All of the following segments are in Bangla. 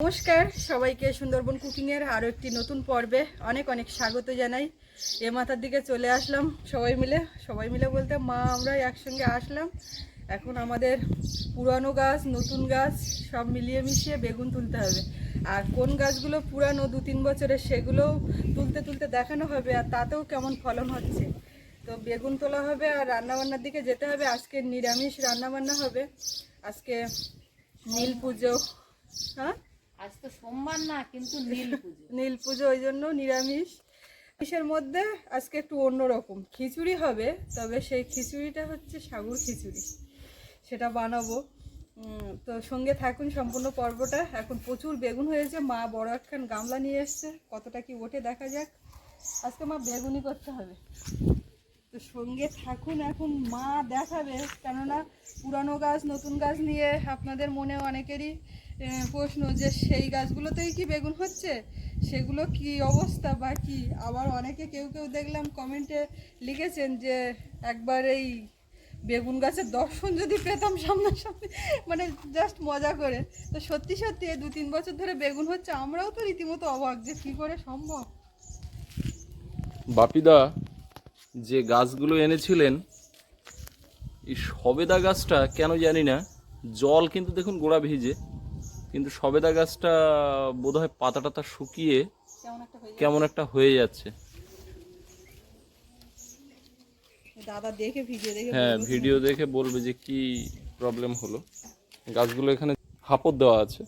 নমস্কার, সবাইকে সুন্দরবন কুকিংয়ের আরও একটি নতুন পর্বে অনেক অনেক স্বাগত জানাই। এ মাথার দিকে চলে আসলাম সবাই মিলে। সবাই মিলে বলতে মা আমরা একসঙ্গে আসলাম। এখন আমাদের পুরানো গাছ, নতুন গাছ, সব মিলিয়ে মিশিয়ে বেগুন তুলতে হবে। আর কোন গাছগুলো পুরানো দু তিন বছরের সেগুলোও তুলতে তুলতে দেখানো হবে আর তাতেও কেমন ফলন হচ্ছে। তো বেগুন তোলা হবে আর রান্নাবান্নার দিকে যেতে হবে। আজকে নিরামিষ রান্নাবান্না হবে। আজকে নীল পুজো হ্যাঁ? আজ তো সোমবার না, কিন্তু নীল পুজো। নীল পুজো, ওই জন্য নিরামিষ। নিরামিষের মধ্যে আজকে একটু অন্যরকম। খিচুড়ি হবে, তবে সেই খিচুড়িটা হচ্ছে সাগুর খিচুড়ি। সেটা বানাবো। তো সঙ্গে থাকুন সম্পূর্ণ পর্বটা। এখন প্রচুর বেগুন হয়েছে। মা বড় একখান গামলা নিয়ে এসছে। কতটা কি ওঠে দেখা যাক। আজকে মা বেগুনি করতে হবে। তো সঙ্গে থাকুন এখন মা দেখাবে। কেননা পুরানো গাছ, নতুন গাছ নিয়ে আপনাদের মনে অনেকেরই প্রশ্ন যে সেই গাছগুলোতেই কি বেগুন হচ্ছে? সেগুলো কি অবস্থা বা কি? আবার অনেকে কেউ কেউ দেখলাম কমেন্টে লিখেছেন যে একবার এই বেগুন গাছের দর্শন যদি পেতাম সামনাসামনি মানে জাস্ট মজা করে। তো সত্যি সত্যি এই দু তিন বছর ধরে বেগুন হচ্ছে, আমরাও তো রীতিমতো অবাক যে কী করে সম্ভব। বাপিদা, যে গাছগুলো এনেছিলেন, এই সবেদা গাছটা কেন জানি না, জল কিন্তু দেখুন গোড়া ভিজে। কিন্তু সবেদা গাছটা বোধহয় পাতা টাতা শুকিয়ে কেমন একটা হয়ে যাচ্ছে? দাদা দেখে ভিডিও দেখে হ্যাঁ ভিডিও দেখে বলবে যে কি প্রবলেম হলো। গাছগুলো এখানে হাপড় দেওয়া আছে।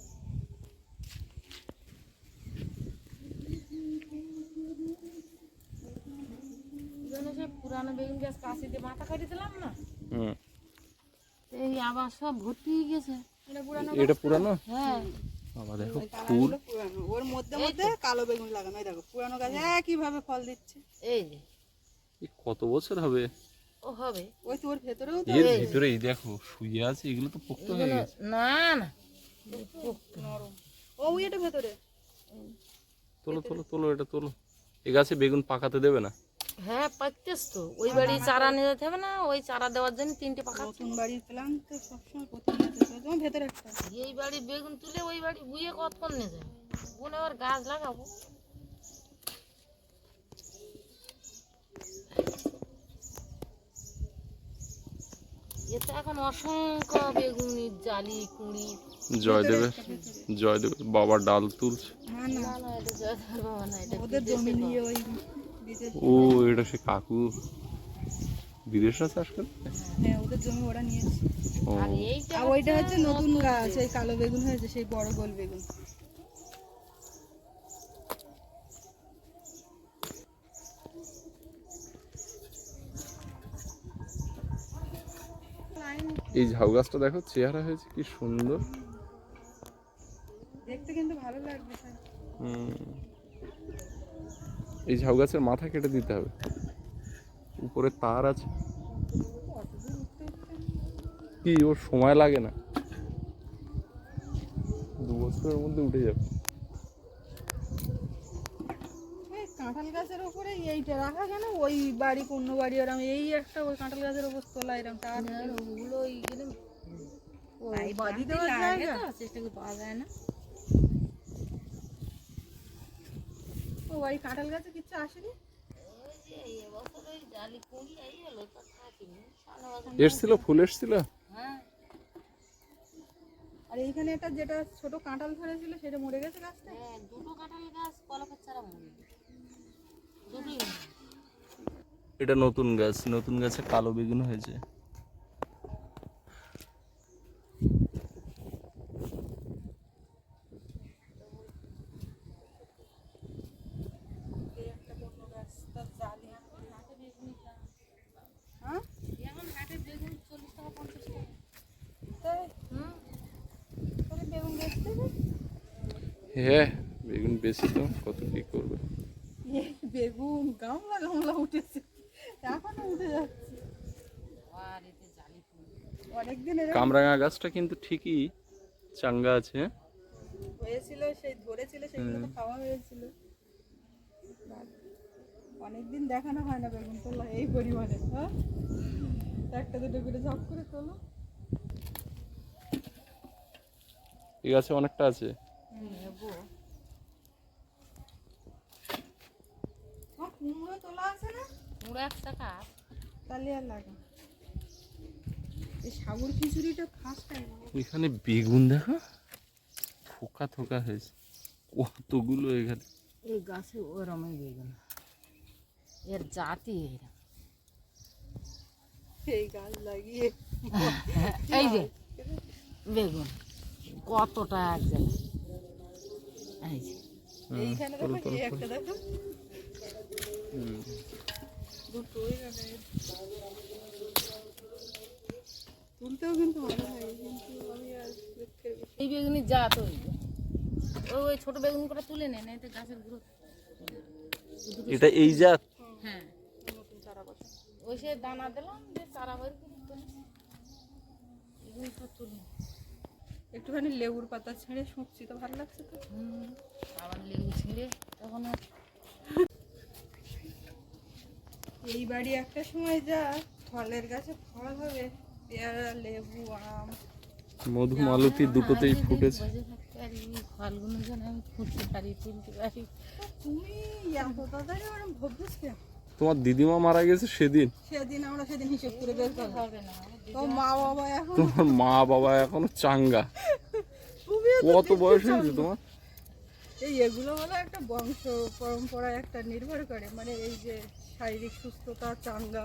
পুরানো বেগুন গাছ মাথা কাটি দিলাম না। হুম। এই আবার সব ভর্তি হয়ে গেছে। এটা পুরানো হ্যাঁ। বাবা দেখো ফুল। ওর মধ্যে মধ্যে কালো বেগুন লাগানো এই দেখো পুরানো গাছ একইভাবে ফল দিচ্ছে। এই যে। কত বছর হবে? ও হবে। ওই তো ওর ভেতরেও তো এর ভিতরেই দেখো শুয়ে আছে এগুলো তো পোক্ত হয়ে গেছে। না না নরম। ও এটা ভেতরে। তোলো তোলো তোলো এটা তোলো। এ গাছে বেগুন পাকাতে দেবে না? হ্যাঁ পাকতেস তো। ওই বাড়ি চারা নিয়ে যেতে হবে না ওই চারা দেওয়ার জন্য তিনটে পাকা নতুন বাড়ির প্ল্যান তো সবসময় প্রতিনিয়ত। ভেতরে একটা। এই বাড়ি বেগুন তুলে ওই বাড়ি বুয়ে কতক্ষণ নিয়ে যাবে? বুনে আবার গাছ লাগাবো। এতে এখন অসংখ্য বেগুনি জালি কুড়ি। জয়দেবে জয়দেব বাবা ডাল তুলছে। না না। এটা বাবা না এটা ওদের জমি নিয়ে ওই ও এটা সে কাকু বিদেশে চাষ করে হ্যাঁ ওদের জমি ওরা নিয়েছে। আর ওইটা হচ্ছে নতুন গাছ এই কালো বেগুন হয়েছে সেই বড় গোল বেগুন। এই ঝাউ গাছটা দেখো চেহারা হয়েছে কি সুন্দর। দেখতে কিন্তু ভালো লাগবে স্যার। হুম। এই ঝাউ গাছের মাথা কেটে দিতে হবে। উপরে তার আছে। কি ওর সময় লাগে না। দু বছরের মধ্যে উঠে যাবে। কাঁঠাল গাছের উপরে এইটা রাখা কেন? ওই বাড়ি অন্য বাড়ি ওরম এই একটা ওই কাঁঠাল গাছের উপর তোলা এরম তার ওগুলো তাই বাদি দেওয়ার জায়গা? চেষ্টা করে পাওয়া যায় না। ও ওই কাঁঠাল গাছে কিচ্ছু আসেনি? এসছিল ফুল এসছিল? হ্যাঁ। আর এইখানে একটা যেটা ছোট কাঁঠাল ধরেছিল সেটা মরে গেছে গাছটা? হ্যাঁ দুটো কাঁঠাল গাছ কলাপাত ছাড়া মরে। এটা নতুন গাছ নতুন গাছে কালো বেগুন হয়েছে এই একটা বন্য গাছ তার জালি হ্যাঁ এখন হাটে বেগুন চল্লিশ টাকা পঞ্চাশ টাকা তাই হুম তাহলে বেগুন বেচতে হবে হ্যাঁ বেগুন বেশি তো কত কি করবে? বেগুন গামলা গামলা উঠেছে। এখনও উঠে যাচ্ছে। কামরাঙা গাছটা কিন্তু ঠিকই চাঙ্গা আছে হ্যাঁ? হয়েছিল সেই ধরেছিল সেগুলো তো খাওয়া হয়েছিল। অনেকদিন দেখানো হয় না বেগুন তোলা এই পরিমাণে হ্যাঁ? একটা দুটো করে ঝপ করে তোলো। এই গাছে অনেকটা আছে। নেব। কুমড়ো তোলা আছে না? কুড়ো এক টাকা তাহলে আর লাগে না। এই সাগর খিচুড়িটা ফার্স্ট টাইম এখানে বেগুন দেখো থোকা থোকা হয়েছে। কতগুলো এখানে। এই গাছে ওরমই বেগুন। এর জাতি এরম এই গাছ লাগিয়ে। এই যে বেগুন। কতটা এক জায়গায়। যে এইখানে দেখো এই একটা দেখো। হুম। দুটো ওইখানে তুলতেও কিন্তু ভালো লাগে কিন্তু আমি আর এই বেগুনি জাত ওই যে। ওই ওই ছোট বেগুন করে তুলে নেন এতে গাছের গুঁড়ো। এটা এই জাত? হ্যাঁ। নতুন চারা বসা। ওই সে দানা দিলাম যে চারা বের করে তুলে এগুলো তো তুলে একটুখানি লেবুর পাতা ছেড়ে শুকছি তো ভালো লাগছে তো? আবার লেবু ছিঁড়ে তখন এই বাড়ি একটা সময় যা ফলের গাছে ফল হবে পেয়ারা লেবু আম। মধু মালতী দুটোতেই ফুটেছে। পারি ফলগুলো যেন আমি খুঁজতে পারি তুলতে পারি। তুমি এত তাড়াতাড়ি ওরকম কেন? তোমার দিদিমা মারা গেছে সেদিন। সেদিন আমরা সেদিন হিসেব করে বের করব না তো মা বাবা এখন তোমার মা বাবা এখনও চাঙ্গা। তুমি কত বয়স হয়েছে তোমার? এই এগুলো হলো একটা বংশ পরম্পরায় একটা নির্ভর করে। মানে এই যে শারীরিক সুস্থতা চাঙ্গা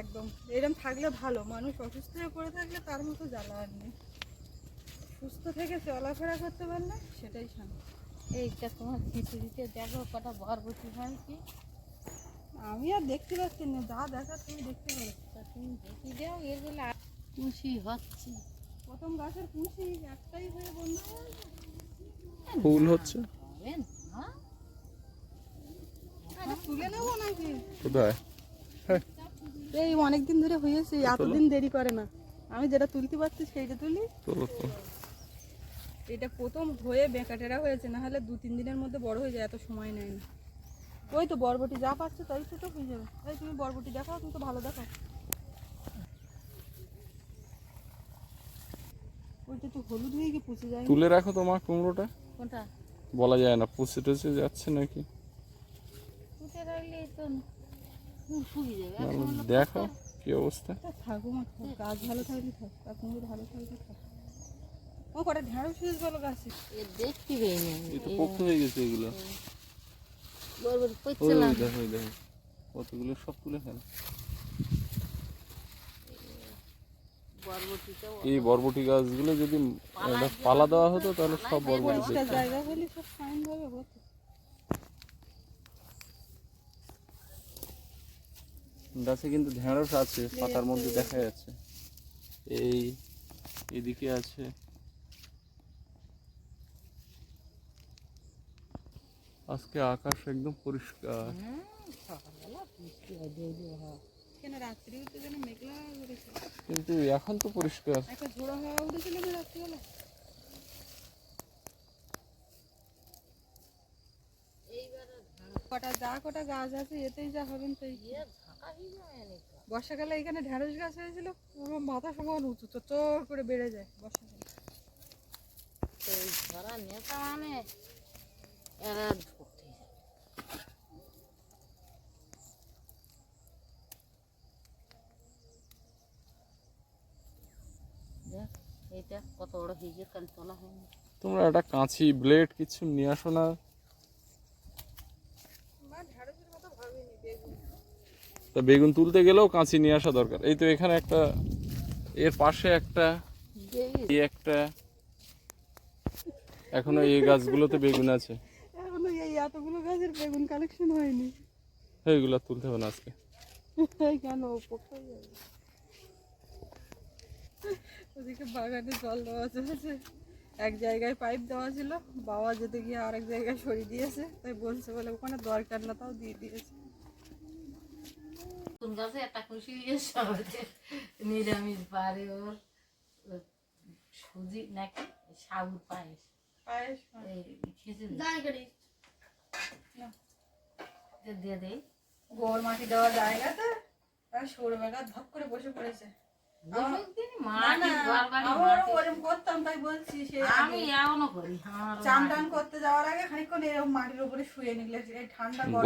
একদম। এরকম থাকলে ভালো। মানুষ অসুস্থ হয়ে পড়ে থাকলে তার মতো জ্বালা আর নেই। সুস্থ থেকে চলাফেরা করতে পারলে সেটাই শান্তি। এইটা তোমার খিচুড়িতে দেখো কটা বরবটি হয় কি আমি আর দেখতে পাচ্ছি না। যা দেখা তুমি দেখতে তা তুমি দেখি দাও এগুলো খুশি হচ্ছে। প্রথম গাছের কুশি একটাই হয়ে বন্ধ ফুল হচ্ছে। এটা তুলে নেব নাকি? কোথায়? হ্যাঁ। এই অনেক দিন ধরে হয়েছে এতদিন দেরি করে না। আমি যেটা তুলতে পারছি সেইটা তুলি। এটা প্রথম হয়ে বেকাটেরা হয়েছে না হলে দু তিন দিনের মধ্যে বড় হয়ে যায় এত সময় নেয় না। ওই তো বরবটি যা পাচ্ছে তাই তো হয়ে যাবে। তাই তুমি বরবটি দেখো তুমি তো ভালো দেখো ওইটা তো হলুদ হয়ে গিয়ে পচে যায় তুলে রাখো তোমার কুমড়োটা। কোনটা? বলা যায় না পচে টচে যাচ্ছে নাকি? ফুটে রাখলে তো দেখো কি অবস্থা। থাকো মা গাছ ভালো থাকলে থাক আর কুমড়ো ভালো থাকলে থাক। ও কটা ঢেঁড়স শেষ বলো গাছে। এ দেখতে পেয়ে এই তো পোক্ত হয়ে গেছে এগুলো বরবটি ওই পড়ছিলাম দেখো ওই দেখো কতগুলো সব তুলে ফেল। এই বরবটি গাছগুলো যদি পালা দেওয়া হতো তাহলে সব বরবটি পরিষ্কার জায়গা হলে সব ফাইন ভাবে হতো। গাছে কিন্তু ঢেঁড়স আছে পাতার মধ্যে দেখা যাচ্ছে। এই এদিকে আছে। আজকে আকাশ একদম পরিষ্কার। হুম, সকালবেলা বৃষ্টি হয়। কিন্তু এখন তো পরিষ্কার। একটা ঝোড়ো হাওয়া উঠেছিল না রাত্রিবেলা। কটা যা কটা গাছ আছে এতেই যা হবেন বর্ষাকালে এখানে ঢেঁড়স গাছ হয়েছিল পুরো মাথা সমান উঁচু চর করে বেড়ে যায় বর্ষাকালে। নেতা মানে এরা ধরতে যায় দেখ এইটা কত বড় হয়ে গিয়ে কাল তোলা হয়নি তোমরা একটা কাঁচি ব্লেড কিছু নিয়ে আসো না। তা বেগুন তুলতে গেলেও কাঁচি নিয়ে আসা দরকার। এই তো এখানে একটা এর পাশে একটা এই একটা। এখনও এই গাছগুলোতে বেগুন আছে। এখনও এই এতগুলো গাছের বেগুন কালেকশন হয়নি। এইগুলো তুলতে হবে না আজকে। কেন ওদিকে বাগানে জল দেওয়া চলছে। এক জায়গায় পাইপ দেওয়া ছিল বাবা যেতে গিয়ে আরেক জায়গায় সরিয়ে দিয়েছে তাই বলছে বলে ওখানে দরকার না তাও দিয়ে দিয়েছে। গাছে একটা খুশি নিরামিষ পারে ওর সুজি নাকি? সাবুর পায়েস। পায়েস দিয়ে দেই। গোর মাটি দেওয়া জায়গাতে আর সরবেলা ধপ করে বসে পড়েছে।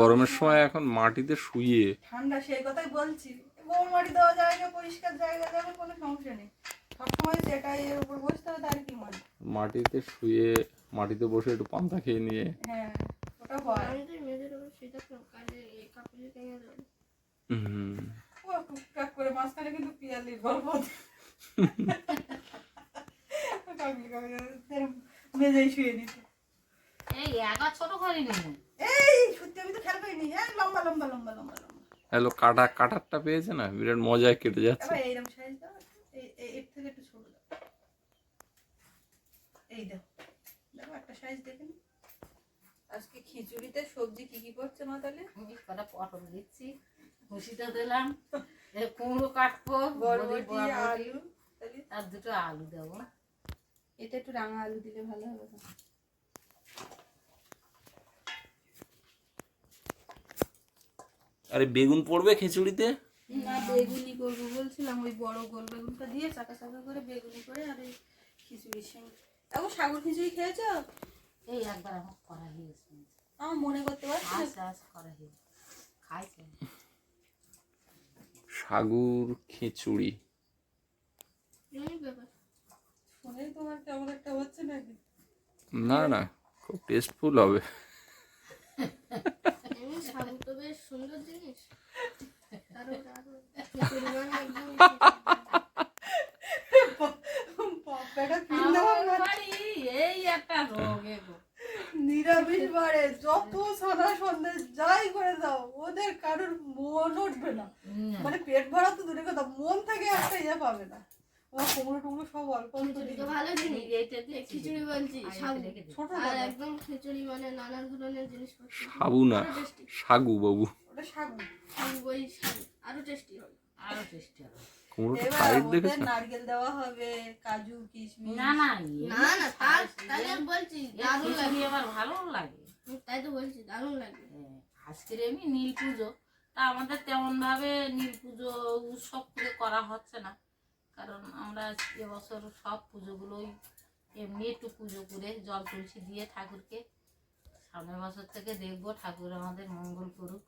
গরমের সময় এখন মাটিতে শুয়ে। ঠান্ডা সেই কথাই বলছি। গোল মাটি দেওয়া জায়গা পরিষ্কার জায়গা যাবে কোনো সমস্যা নেই। সবসময় যেটাই এর উপর বসতে হবে তার কি মানে? মাটিতে শুয়ে মাটিতে বসে একটু পান্তা খেয়ে নিয়ে। হ্যাঁ ওটা হয় আমি তো মেয়েদের উপর শুয়ে থাকতাম কাজে এই কাপড়ে ভেঙে হুম। ও করে মাঝখানে কিন্তু পিয়ালির গল্প কাকলি কাকলি শুয়ে নিতে এই একা ছোট করিনি এই সত্যি আমি তো খেয়াল করিনি। হ্যাঁ লম্বা লম্বা লম্বা লম্বা লম্বা। হ্যালো কাটা কাটারটা পেয়েছে না? বিরাট মজায় কেটে যাচ্ছে। এইরকম সাইজ দাও। এর থেকে একটু ছোট দাও। এই দাও। দেখো একটা সাইজ আজকে খিচুড়িতে সবজি কি কি পড়ছে মা তাহলে? আমি কটা পটল দিচ্ছি। খুশিটা দিলাম। এ কুমড়ো কাটবো বরবটি আলু আর দুটো আলু দেবো। এটা একটু রাঙা আলু দিলে ভালো হবে। আরে বেগুন পড়বে খিচুড়িতে? না বেগুনি করব বলছিলাম ওই বড় গোল বেগুনটা দিয়ে চাকা চাকা করে বেগুনি করে আর এই খিচুড়ির সঙ্গে। এখন সাগর খিচুড়ি খেয়েছো? এই একবার আমার করা হয়েছে আমার মনে করতে পারছি। আস্তে আস্তে করা হয়েছে খাইছে? সাগুর খিচুড়ি। এই তোমার কেমন একটা হচ্ছে নাকি? না না খুব টেস্টফুল হবে। নিরামিষ বারে যত সাদা সন্দেশ যাই করে দাও ওদের কারোর মন উঠবে না মানে পেট ভরা তো দূরে কথা মন থেকে একটা ইয়ে পাবে না। ওরা কুমড়ো টুমড়ো সব অল্প অল্প খিচুড়ি দিয়ে তো ভালো জিনিস। খিচুড়ি বলছি ছোট আর একদম খিচুড়ি মানে নানা ধরনের জিনিসপত্র। সাবু না টেস্টি সাগু বাবু। ওটা সাগু। সাবু ওই সাবু আরও টেস্টি হবে। আরও টেস্টি হবে। কুমড়োটা এবার সাইড নারকেল দেওয়া হবে কাজু কিশমিশ। না না না না তার তাহলে বলছি দারুণ লাগে। আবার ভালো লাগে। তাই তো বলছি দারুণ লাগে। হ্যাঁ, আজকের এমনি নীল পুজো। তা আমাদের তেমন ভাবে নীল পুজো উৎসব করে করা হচ্ছে না। কারণ আমরা এবছর সব পুজোগুলোই এমনি একটু পুজো করে জল তুলসী দিয়ে ঠাকুরকে সামনের বছর থেকে দেখব ঠাকুর আমাদের মঙ্গল করুক।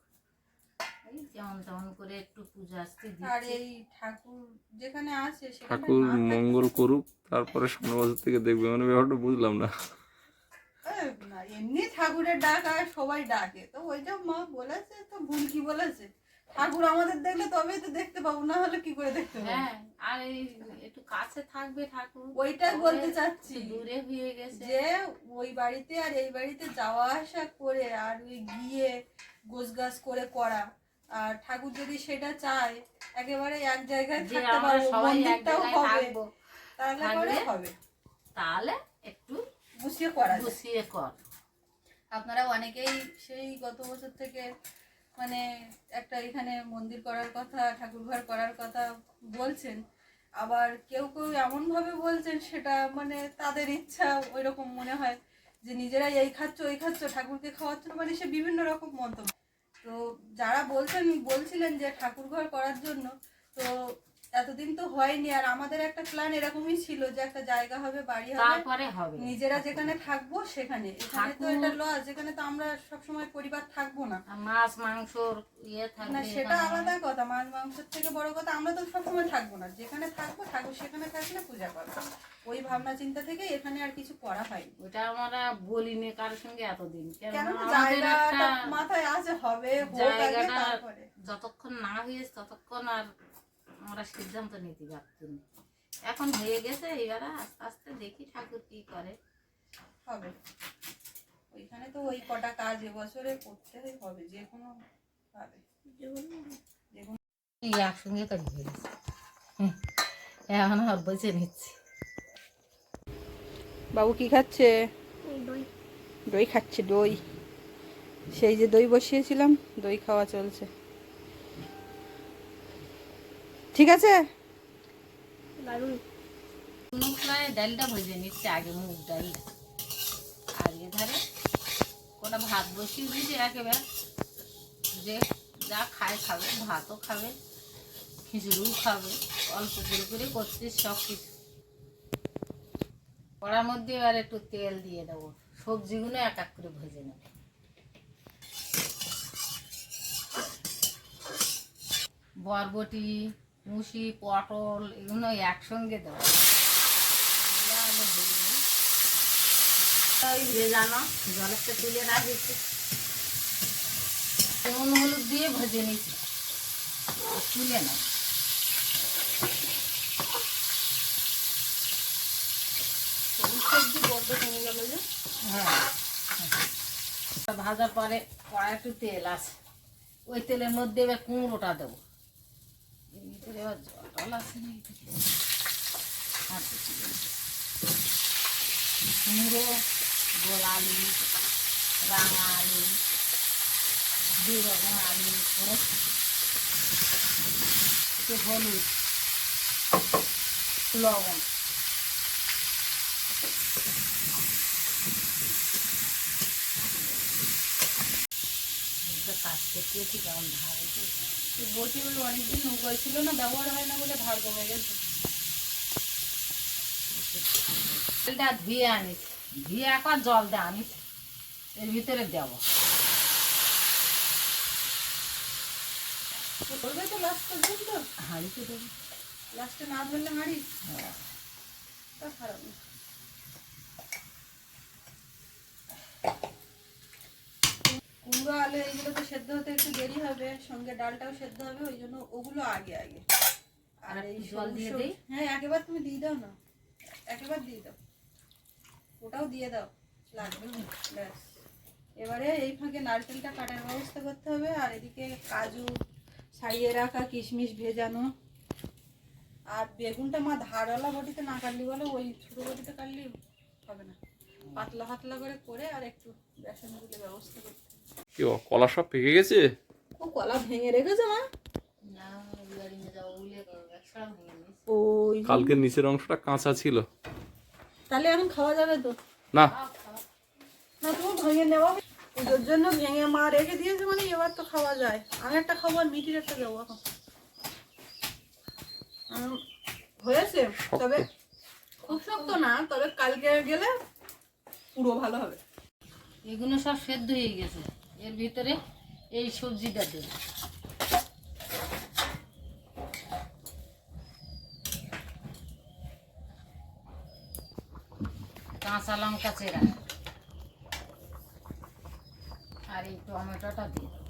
এই যেমন তেমন করে একটু পুজো আসতে আর এই ঠাকুর যেখানে আছে ঠাকুর মঙ্গল করুক তারপরে সামনের বছর থেকে দেখবে। মানে ব্যাপারটা বুঝলাম না। এমনি ঠাকুরের ডাক আর সবাই ডাকে। তো ওইটা মা বলেছে তো ভুল কি বলেছে? ঠাকুর আমাদের দেখলে তবেই তো দেখতে পাবো না হলে কি করে দেখতে পাবো? হ্যাঁ আর একটু কাছে থাকবে ঠাকুর। ওইটাই বলতে চাচ্ছি। দূরে হয়ে গেছে। যে ওই বাড়িতে আর এই বাড়িতে যাওয়া আসা করে আর ওই গিয়ে গোছগাছ করে করা। আর ঠাকুর যদি সেটা চায় একেবারে এক জায়গায় থাকতে পারব মন্দিরটাও হবে। তাহলে পরে হবে। তাহলে গুছিয়ে করা গুছিয়ে কর। আপনারা অনেকেই সেই গত বছর থেকে মানে একটা এখানে মন্দির করার কথা ঠাকুরঘর করার কথা বলছেন। আবার কেউ কেউ এমনভাবে বলছেন সেটা মানে তাদের ইচ্ছা ওই রকম মনে হয় যে নিজেরাই এই খাচ্ছ ওই খাচ্ছ ঠাকুরকে খাওয়াচ্ছ মানে সে বিভিন্ন রকম মন্তব্য। তো যারা বলছেন বলছিলেন যে ঠাকুরঘর করার জন্য তো এতদিন তো হয়নি আর আমাদের একটা প্ল্যান এরকমই ছিল যে একটা জায়গা হবে বাড়ি হবে। তারপরে হবে। নিজেরা যেখানে থাকব সেখানে। এখানে তো এটা লজ যেখানে তো আমরা সবসময় পরিবার থাকব না। মাছ মাংসর ইয়ে না সেটা আলাদা কথা। মাছ মাংসের থেকে বড় কথা আমরা তো সবসময় থাকব না। যেখানে থাকব ঠাকুর সেখানে থাকলে পূজা করব ওই ভাবনা চিন্তা থেকে এখানে আর কিছু করা হয়নি। ওটা আমরা বলিনি কারোর সঙ্গে এতদিন। কেন জায়গাটা মাথায় আছে হবে হোক আগে জায়গাটা তারপরে। যতক্ষণ না হয়েছে ততক্ষণ আর আমরা সিদ্ধান্ত নিতে না। এখন হয়ে গেছে এবারে আস্তে আস্তে দেখি ঠাকুর কি করে। হবে। ওইখানে তো ওই কটা কাজ এবছরে করতে হবে যে কোনো ভাবে। যে কোনো একসঙ্গে কাজ হুম, এখন আর বেছে নিচ্ছি। বাবু কি খাচ্ছে? দই। দই খাচ্ছে দই। সেই যে দই বসিয়েছিলাম দই খাওয়া চলছে। ঠিক আছে? ডালটা ভেজে নিচ্ছে আগে মুগ আর এধারে ভাত বসিয়ে দিয়েছে একেবারে। যে যা খায় খাবে ভাতও খাবে খিচুড়িও খাবে অল্প করে করে করছি সব কিছু। কড়ার মধ্যে এবার একটু তেল দিয়ে দেবো। সবজিগুলো এক এক করে ভেজে নেব। বরবটি মুসি পটল এগুলো একসঙ্গে দেবো। ওই ভেজানো জলেরটা তুলে রাখেছি। নুন হলুদ দিয়ে ভেজে নিচ্ছি। তুলে নাও। সবজি বড্ড কমে গেল যে। হ্যাঁ। ভাজার পরে কড়াই একটু তেল আছে। ওই তেলের মধ্যে এবার কুমড়োটা দেবো। ভিতরে জল আসে না? আর কিছু কুমড়ো গোল আলু রাঙা আলু দুই রকম আলু হলুদ লবণ এটা কাজ করতে একটু কেমন ধার হয়েছে। বটি ওই অনেকদিন নৌকায় ছিল না ব্যবহার হয় না বলে ধার কমে গেছে। তেলটা ধুয়ে আনিস ধুয়ে একবার জল দিয়ে আনিস এর ভিতরে দেব। করবে তো লাস্ট পর্যন্ত হাঁড়িতে দেবো। লাস্টে না ধরলে হাঁড়ি? হ্যাঁ। তা খারাপ না। কুমড়ো আলু এইগুলো তো সেদ্ধ হতে একটু দেরি হবে সঙ্গে ডালটাও সেদ্ধ হবে ওই জন্য ওগুলো আগে আগে। আর এই জল দিয়ে দিই? হ্যাঁ একেবারে তুমি দিয়ে দাও না। একেবারে দিয়ে দাও। ওটাও দিয়ে দাও। লাগবে ব্যাস। এবারে এই ফাঁকে নারকেলটা কাটার ব্যবস্থা করতে হবে আর এদিকে কাজু ছাড়িয়ে রাখা কিশমিশ ভেজানো। আর বেগুনটা মা ধারওয়ালা বটিতে না কাটলি বলে ওই ছোটো বটিতে কাটলি হবে না। পাতলা পাতলা করে করে আর একটু বেসন গুলে ব্যবস্থা করতে। কি ও, কলা সব পেকে গেছে? ও কলা ভেঙে রেখেছে মা। কালকে নিচের অংশটা কাঁচা ছিল। তাহলে এখন খাওয়া যাবে তো? না। না তুমি ভেঙে নেওয়া। পুজোর জন্য ভেঙে মা রেখে দিয়েছে মানে এবার তো খাওয়া যায়। আমি একটা খাব আর মিটির একটা দেবো এখন। হয়েছে। তবে খুব শক্ত না তবে কালকে গেলে পুরো ভালো হবে। এগুলো সব সেদ্ধ হয়ে গেছে। এর ভিতরে এই সবজিটা দেব। কাঁচা লঙ্কা চেরা। আর এই টমেটোটা দিয়ে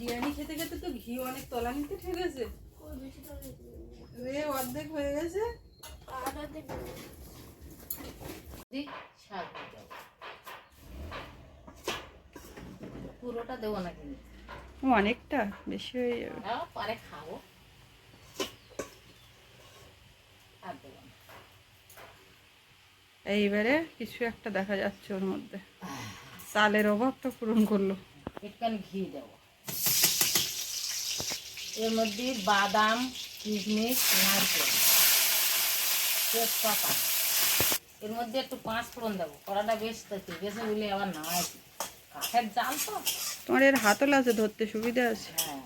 বিরিয়ানি খেতে খেতে তো ঘি অনেক তলানিতে ঠেকেছে। ওই বেশি রে অর্ধেক হয়ে গেছে। আর অর্ধেক শাক পুরোটা দেবো না কিন্তু অনেকটা বেশি হয়ে যাবে। পরে খাব। আর দেবো না। এইবারে কিছু একটা দেখা যাচ্ছে ওর মধ্যে। চালের অভাবটা পূরণ করল। একটুখানি ঘি দেবো। এর মধ্যে বাদাম কিশমিশ নারকেল। তেজপাতা এর মধ্যে একটু পাঁচ ফোড়ন দেবো। কড়াটা বেশ থাকে বেশি বলে আবার নামাইছি কাঠের জাল তো। তোমার এর হাতল আছে ধরতে সুবিধা আছে। হ্যাঁ।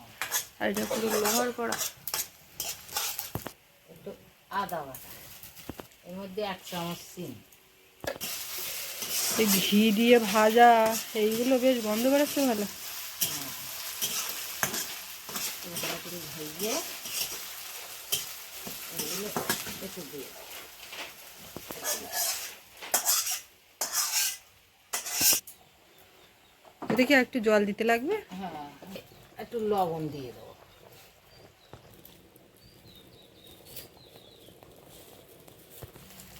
আর এটা পুরো লোহার করা। একটু আদা বাটা। এর মধ্যে এক চামচ চিনি ঘি দিয়ে ভাজা এইগুলো বেশ গন্ধ বেরোচ্ছে ভালো। একটু ভেজে এগুলো একটু দিয়ে। এদিকে একটু জল দিতে লাগবে? হ্যাঁ একটু লবণ দিয়ে দেবো।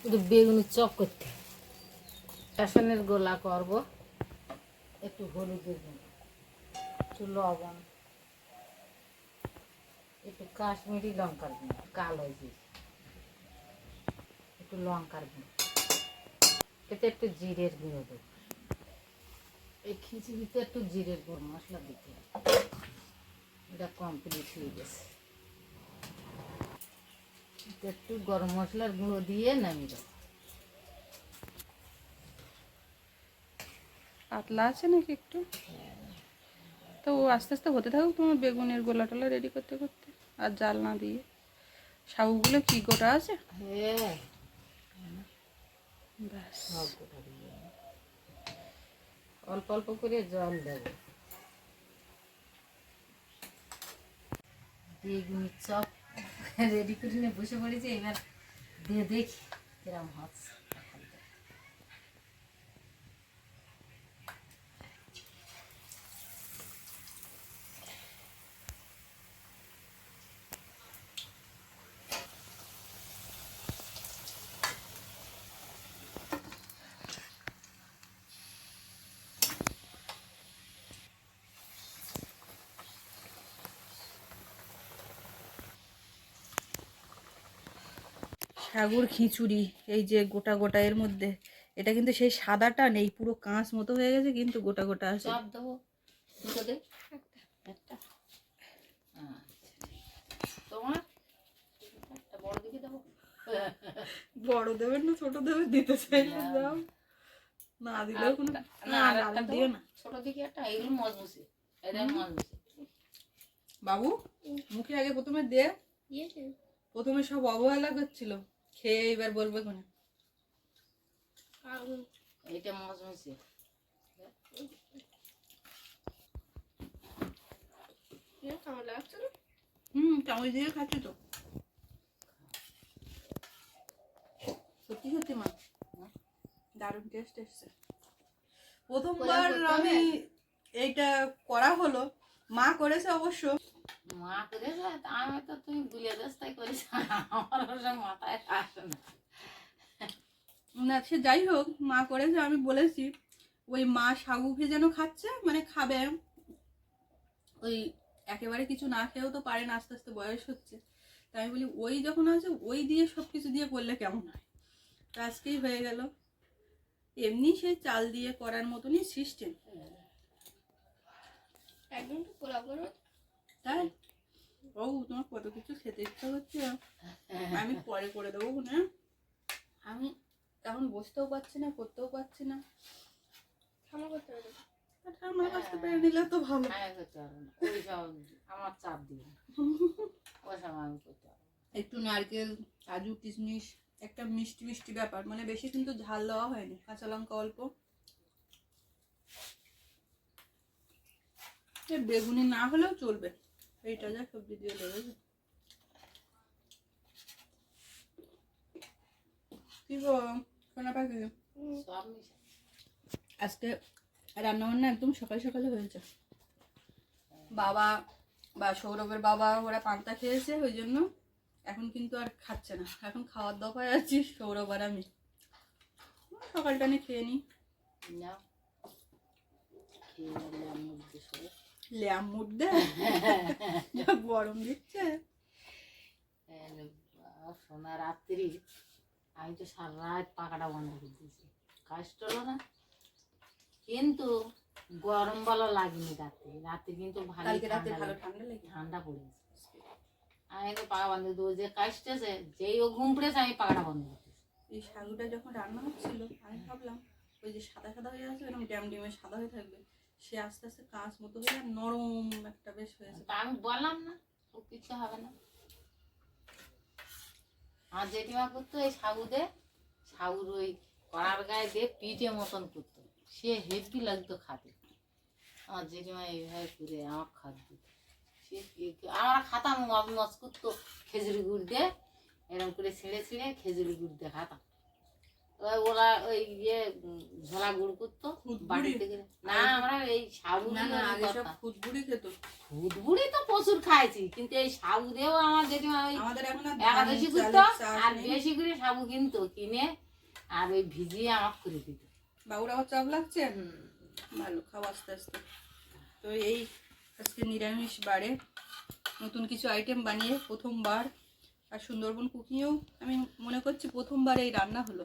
একটু বেগুনের চপ করতে বেসনের গোলা করব একটু হলুদের গুঁড়ো একটু লবণ। একটু কাশ্মীরি লঙ্কার গুঁড়ো কাল গিয়ে একটু লঙ্কার গুঁড়ো। এতে একটু জিরের গুঁড়ো দেবো। এই খিচুড়িতে একটু জিরের গুঁড়ো মশলা দিতে এটা কমপ্লিট হয়ে গেছে। একটু গরম মশলার গুঁড়ো দিয়ে নামিয়ে দেবো। পাতলা আছে নাকি একটু? হ্যাঁ। তো আস্তে আস্তে হতে থাকুক তোমার বেগুনের গোলা টোলা রেডি করতে করতে। আর জাল না দিয়ে। শাগুগুলো কি গোটা আছে? হ্যাঁ। ব্যাস। অল্প অল্প করে জল দেবো। বেগুনি চপ। রেডি করে নিয়ে বসে পড়েছি এবার দিয়ে দেখি কিরম হচ্ছে। সাগুর খিচুড়ি এই যে গোটা গোটা এর মধ্যে। এটা কিন্তু সেই সাদাটা নেই পুরো কাঁচ মতো হয়ে গেছে কিন্তু গোটা গোটা আছে। চপ দেবো। দুটো দে। একটা। আচ্ছা। তোমার? বড় দিকে দেবেন না ছোট দেবেন দিতে চাইলে দাও। না দিলেও কোনো না দিও না। ছোট দিকে একটা এগুলো মজমুসি এটা বাবু মুখে আগে প্রথমে দে। প্রথমে সব অবহেলা করছিল। খেয়ে এবার বলবে কোনে এটা লাগছে? না হুম চামচ দিয়ে খাচ্ছি তো। সত্যি সত্যি মা দারুণ টেস্ট এসছে। প্রথমবার আমি এইটা করা হলো। মা করেছে অবশ্য। মা করে তা আমি তো তুমি গুলিয়ে দাস করিস। আমার ওসব মাথায় আসে না। না সে যাই হোক মা করেছে আমি বলেছি। ওই মা সাগু যেন খাচ্ছে মানে খাবে। ওই একেবারে কিছু না খেয়েও তো পারে না আস্তে আস্তে বয়স হচ্ছে। তাই আমি বলি ওই যখন আছে ওই দিয়ে সব কিছু দিয়ে করলে কেমন হয়? তো আজকেই হয়ে গেল। এমনি সে চাল দিয়ে করার মতনই সিস্টেম একদম তাই? ও তোমার কত কিছু খেতে ইচ্ছা হচ্ছে আমি পরে করে দেবো না আমি এখন বসতেও পারছি না করতেও পারছি না। ক্ষমা করতে হবে। আর আমার পেরে নিলে তো ভালো। করতে পারব না। ওই সব আমার চাপ আমি করতে পারব। একটু নারকেল কাজু কিশমিশ একটা মিষ্টি মিষ্টি ব্যাপার। মানে বেশি কিন্তু ঝাল দেওয়া হয়নি। কাঁচা লঙ্কা অল্প। বেগুনি না হলেও চলবে। এইটা যা সবজি দিয়ে লেগেছে। কি গো সোনা পাখি? আজকে রান্না বান্না একদম সকাল সকালে হয়েছে। বাবা বা সৌরভের বাবা ওরা পান্তা খেয়েছে ওই জন্য এখন কিন্তু আর খাচ্ছে না। এখন খাওয়ার দফায় আছি সৌরভ আর আমি। সকালটা নিয়ে খেয়ে নিই। নাও খেয়ে ল্যাম মুড যা গরম দিচ্ছে। সোনা রাত্রি। আমি তো সারা রাত পাখাটা বন্ধ করে দিয়েছি। কষ্ট হলো না। কিন্তু গরম বলা লাগেনি রাত্রে রাত্রে কিন্তু ভালো ঠান্ডা ঠান্ডা পড়েছে। আমি তো পাকা বন্ধ দেবো যে কাশতেছে যেই ও ঘুম পড়েছে আমি পাখাটা বন্ধ করে দিয়েছি। এই শাগুটা যখন রান্না হচ্ছিল আমি ভাবলাম ওই যে সাদা সাদা হয়ে আছে এরকম ড্যাম ডিমে সাদা হয়ে থাকবে। সে আস্তে আস্তে কাঁচ মতো হয়ে নরম একটা বেশ হয়েছে। আমি বললাম না ও কিছু হবে না। আর জেঠিমা করতো এই সাবুদে সাবুর ওই কড়ার গায়ে দিয়ে পিঠে মতন করতো। সে হেভি লাগতো খাতে। আমার জেঠিমা এইভাবে করে আমার খাত দিত। সে আমরা খাতাম মজ মজ করতো, খেজুরি গুড় দিয়ে এরকম করে ছিঁড়ে ছিঁড়ে খেজুরি গুড় দিয়ে খাতাম। ওরা ওই ইয়ে ঝোলা গুড় করতো বাড়িতে না আমরা এই সাবু। ফুটবুড়ি খেত। তো প্রচুর খাইছি কিন্তু এই সাবু দিয়েও আমার জেঠিমা ওই আর একাদশী করতো আর বেশি করে সাবু কিনতো কিনে আর ওই ভিজিয়ে করে দিত। বাবুর আবার চাপ লাগছে? ভালো আস্তে আস্তে। তো এই আজকে নিরামিষ বারে নতুন কিছু আইটেম বানিয়ে প্রথমবার আর সুন্দরবন কুকিংয়েও আমি মনে করছি প্রথমবার এই রান্না হলো।